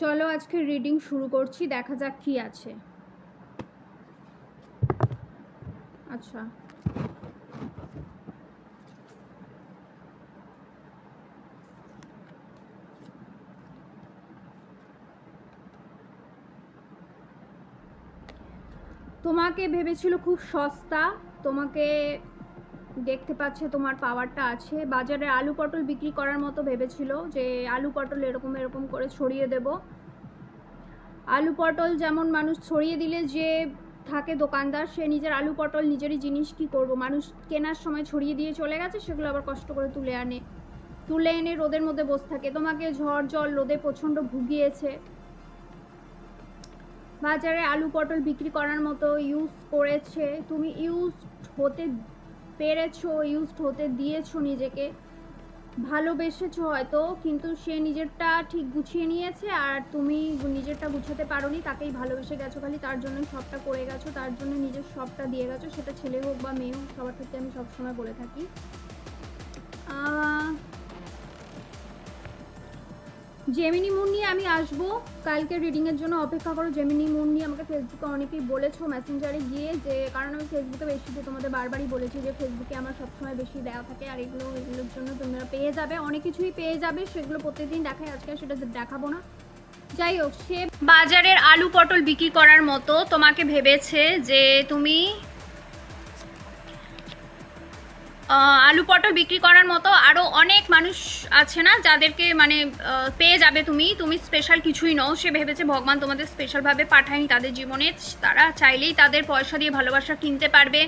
চলো আজকে রিডিং শুরু করছি, দেখা যাক কি আছে। আচ্ছা। তোমাকে ভেবেছিল খুব সস্তা, তোমাকে দেখতে পাচ্ছে তোমার পাওয়ারটা আছে। বাজারে আলু পটল বিক্রি করার মতো ভেবেছিল যে আলু পটল এরকম এরকম করে ছড়িয়ে দেব। আলু পটল যেমন মানুষ ছড়িয়ে দিলে যে থাকে দোকানদার, সে নিজের আলু পটল নিজেরই জিনিস কি করব? মানুষ কেনার সময় ছড়িয়ে দিয়ে চলে গেছে, সেগুলো আবার কষ্ট করে তুলে আনে। তুলে এনে রোদের মধ্যে বসে থাকে। তোমাকে ঝড় জল রোদে প্রচণ্ড ভুগিয়েছে। বাজারে আলু পটল বিক্রি করার মতো ইউজ করেছে। তুমি ইউজ হতে পেরেছ ইউজড হতে দিয়েছ নিজেকে, ভালোবেসেছো হয়তো, কিন্তু সে নিজেরটা ঠিক গুছিয়ে নিয়েছে আর তুমি নিজেরটা গুছাতে পারোনি, তাকেই ভালোবেসে গেছো খালি, তার জন্য সবটা করে গেছো, তার জন্য নিজের সবটা দিয়ে গেছো, সেটা ছেলে হোক বা মেয়ে হোক, সবার ক্ষেত্রে আমি সবসময় বলে থাকি। জেমিনি মুন নিয়ে আমি আসব। কালকে রিডিংয়ের জন্য অপেক্ষা করো। জেমিনি মুন নিয়ে আমাকে ফেসবুকে অনেকেই বলেছ মেসেঞ্জারে গিয়ে যে, কারণ আমি ফেসবুকে বেশি দিয়ে তোমাদের বারবারই বলেছি যে ফেসবুকে আমার সবসময় বেশি দেওয়া থাকে আর এগুলো, এগুলোর জন্য তোমরা পেয়ে যাবে। অনেক কিছুই পেয়ে যাবে। সেগুলো প্রত্যেকদিন দেখায় আজকে সেটা দেখাবো না। যাই হোক, সে বাজারের আলু পটল বিক্রি করার মতো তোমাকে ভেবেছে যে তুমি আলু পটল বিক্রি করার মতো আরও অনেক মানুষ আছে না যাদেরকে মানে পেয়ে যাবে তুমি। তুমি স্পেশাল কিছুই নও। সে ভেবেছে, ভগবান তোমাদের স্পেশালভাবে পাঠায়নি তাদের জীবনে। তারা চাইলেই তাদের পয়সা দিয়ে ভালোবাসা কিনতে পারবে।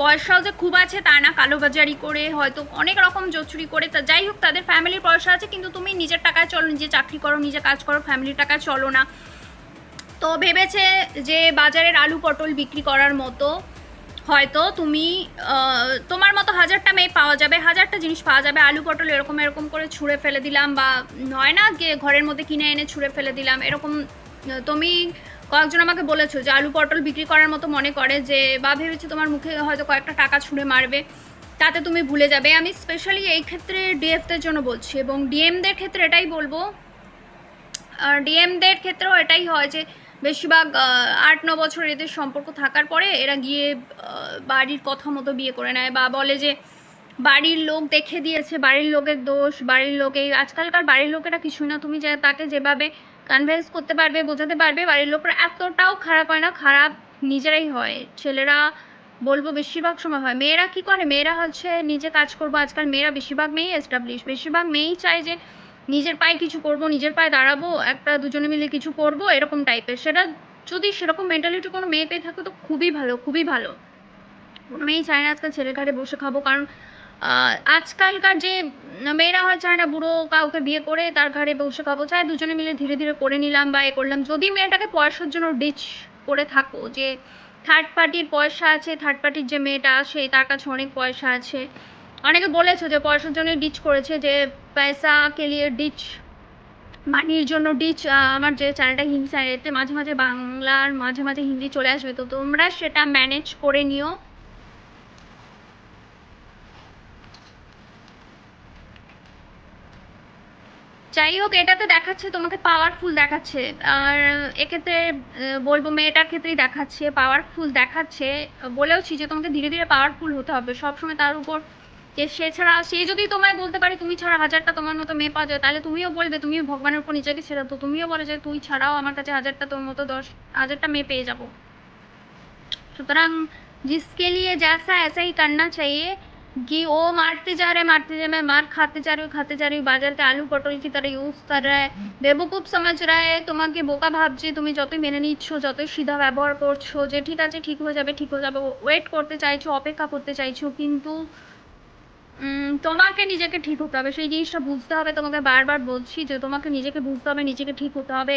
পয়সাও যে খুব আছে তা না, কালোবাজারি করে হয়তো অনেক রকম জচুরি করে। তা যাই হোক, তাদের ফ্যামিলির পয়সা আছে, কিন্তু তুমি নিজের টাকায় চলো, নিজে চাকরি করো, নিজে কাজ করো ফ্যামিলির টাকায় চলো না। তো ভেবেছে যে বাজারের আলু পটল বিক্রি করার মতো হয়তো তুমি তোমার মতো হাজারটা মেয়ে পাওয়া যাবে, হাজারটা জিনিস পাওয়া যাবে, আলু পটল এরকম এরকম করে ছুঁড়ে ফেলে দিলাম বা হয় না যে ঘরের মধ্যে কিনে এনে ছুঁড়ে ফেলে দিলাম, এরকম তুমি কয়েকজন আমাকে বলেছ যে আলু পটল বিক্রি করার মতো মনে করে যে, বা ভেবেছে তোমার মুখে হয়তো কয়েকটা টাকা ছুঁড়ে মারবে, তাতে তুমি ভুলে যাবে। আমি স্পেশালি এই ক্ষেত্রে ডিএফদের জন্য বলছি এবং ডিএমদের ক্ষেত্রে এটাই বলব ডিএমদের ক্ষেত্রেও এটাই হয় যে বেশিরভাগ আট, ন বছর এদের সম্পর্ক থাকার পরে এরা গিয়ে বাড়ির কথা মতো বিয়ে করে নেয় বা বলে যে বাড়ির লোক দেখে দিয়েছে, বাড়ির লোকের দোষ, বাড়ির লোকে, আজকালকার বাড়ির লোকেরা কিছুই না, তুমি যে, তাকে যেভাবে কনভিন্স করতে পারবে, বোঝাতে পারবে, বাড়ির লোকরা এতটাও খারাপ হয় না, খারাপ নিজেরাই হয়। ছেলেরা বলব বেশিরভাগ সময় হয়। মেয়েরা কি করে? মেয়েরা হচ্ছে নিজে কাজ করব। আজকাল মেয়েরা বেশিরভাগ মেয়েই এস্টাবলিশ বেশিরভাগ মেয়েই চায় যে নিজের পায়ে কিছু করব, নিজের পায়ে দাঁড়াবো, একটা দুজনে মিলে কিছু করব, এরকম টাইপের সেটা যদি সেরকম মেন্টালিটি কোনো মেয়ে পেয়ে থাকে তো খুবই ভালো খুবই ভালো। কোনো মেয়েই চায় না আজকাল ছেলের ঘাড়ে বসে খাব, কারণ আজকালকার যে মেয়েরা হয় চায় না বুড়ো কাউকে বিয়ে করে তার ঘাড়ে বসে খাব, চায় দুজনে মিলে ধীরে ধীরে করে নিলাম বা এ করলাম। যদি মেয়েটাকে পয়সার জন্য ডিচ করে থাকো, যে থার্ড পার্টির পয়সা আছে থার্ড পার্টির যে মেয়েটা আছে, তার কাছে অনেক পয়সা আছে অনেকে বলেছে যে পয়সার জন্য ডিচ করেছে, যে পয়সা কে লিয়ে ডিচ মানির জন্য ডিচ আমার যে চ্যানেলটা হিন্দি চ্যানেল এতে মাঝে মাঝে বাংলার মাঝে মাঝে হিন্দি চলে আসবে। তো তোমরা সেটা ম্যানেজ করে নিও। যাই হোক, এটাতে দেখাচ্ছে, তোমাকে পাওয়ারফুল দেখাচ্ছে। আর এক্ষেত্রে বলব মেয়েটার ক্ষেত্রেই দেখাচ্ছে পাওয়ারফুল দেখাচ্ছে। বলেওছি যে তোমাকে ধীরে ধীরে পাওয়ারফুল হতে হবে। সবসময় তার উপর যে সে ছাড়া সে যদি তোমায় বলতে পারে তুমি ছাড়া হাজারটা তোমার মতো মেয়ে পাওয়া যায় তাহলে তুমিও বলবে তুমিও ভগবানের উপর নিজেকে ছেড়ে তো তুমিও বলে যে তুই ছাড়াও আমার কাছে হাজারটা তোর মতো দশ হাজারটা মেয়ে পেয়ে যাবো সুতরাং जिसके लिए जैसा ऐसा ही करना चाहिए कि वो मारते जा रहे मारते जा मैं मार खाते जा रही हूँ खाते जा रही हूँ বাজার के আলু পটল की तरह ইউজ कर रहा है বেবকুব সমাজ रहा है তোমাকে বোকা ভাবছে তুমি যতই মেনে নিচ্ছ যতই সিধা ব্যবহার করছো যে ঠিক আছে ঠিক হয়ে যাবে ঠিক হয়ে যাবে ওয়েট করতে চাইছো অপেক্ষা করতে চাইছো কিন্তু উম, তোমাকে নিজেকে ঠিক হতে হবে। সেই জিনিসটা বুঝতে হবে। তোমাকে বারবার বলছি যে তোমাকে নিজেকে বুঝতে হবে, নিজেকে ঠিক হতে হবে।